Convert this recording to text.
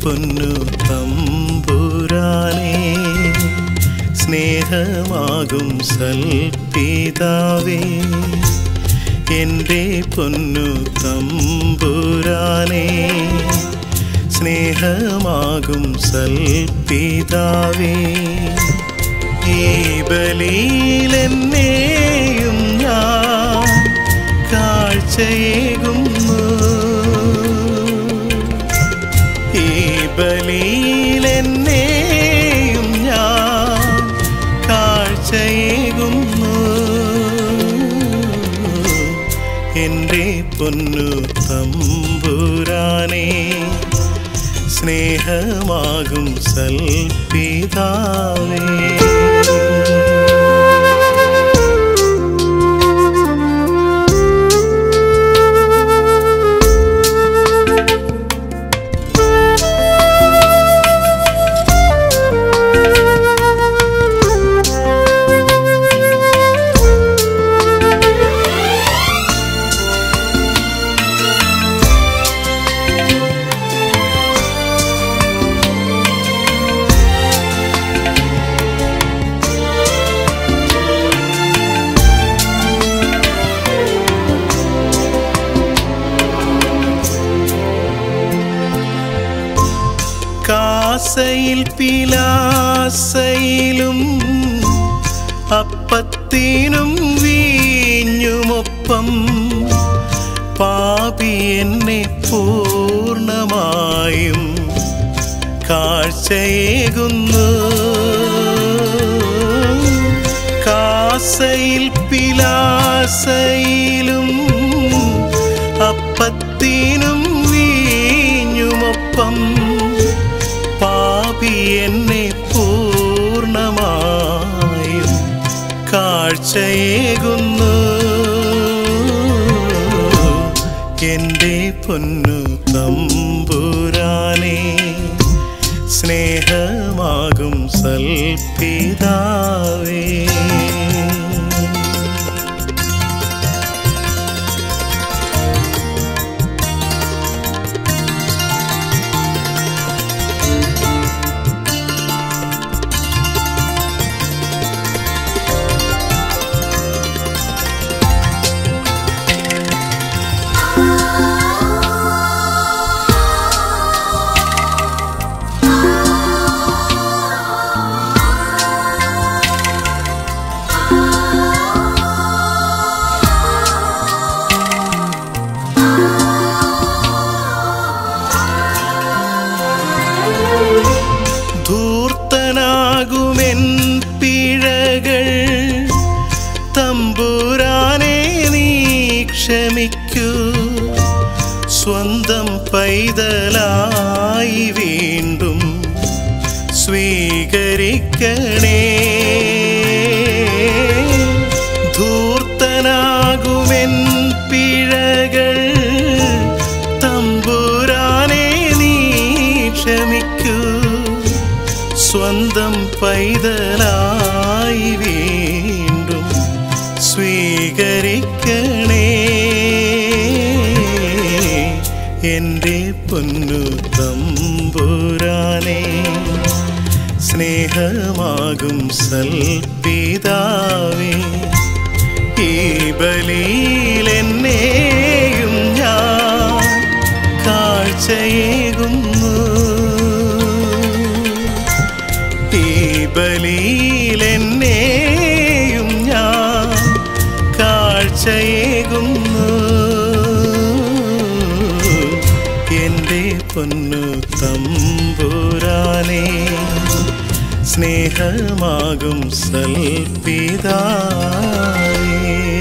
പൊന്നു തമ്പുരാനേ സ്നേഹമാകും സൽപിതാവേ. എന്റെ പൊന്നു തമ്പുരാനേ സ്നേഹമാകും സൽപിതാവേ. ഈ ബലിയിലെന്നെയും പൊന്നു തമ്പുരാനേ സ്നേഹമാകും സൽപിതാവേ. കാസയിൽ പിലാസയിലും അപ്പത്തിനും വീഞ്ഞുമൊപ്പം പാപി എന്നെ പൂർണമായും കാഴ്ചയേകുന്നു. കാസയിൽ പിലാസയിലും അപ്പത്തിനും കാഴ്ചയേകുന്നു എന്റെ പൊന്നു തമ്പുരാനെ സ്നേഹമാകും സൽപിതാവേ. ക്ഷമിക്കൂ. സ്വന്തം പൈതലായി വീണ്ടും സ്വീകരിക്കണേ. ധൂർത്തനാകുമെൻ പിഴകൾ തമ്പുരാനെ നീ ക്ഷമിക്കൂ. സ്വന്തം പൈതലായി സ്നേഹമാകും സൽപിതാവേ. ഈ ബലിയിലെന്നെയും ഞാൻ കാഴ്ചയേകുന്നു. ഈ ബലിയിലെന്നെയും ഞാൻ കാഴ്ചയേകുന്നു. എന്റെ പൊന്നു തമ്പുരാനേ സ്നേഹമാകും സൽപിതായേ.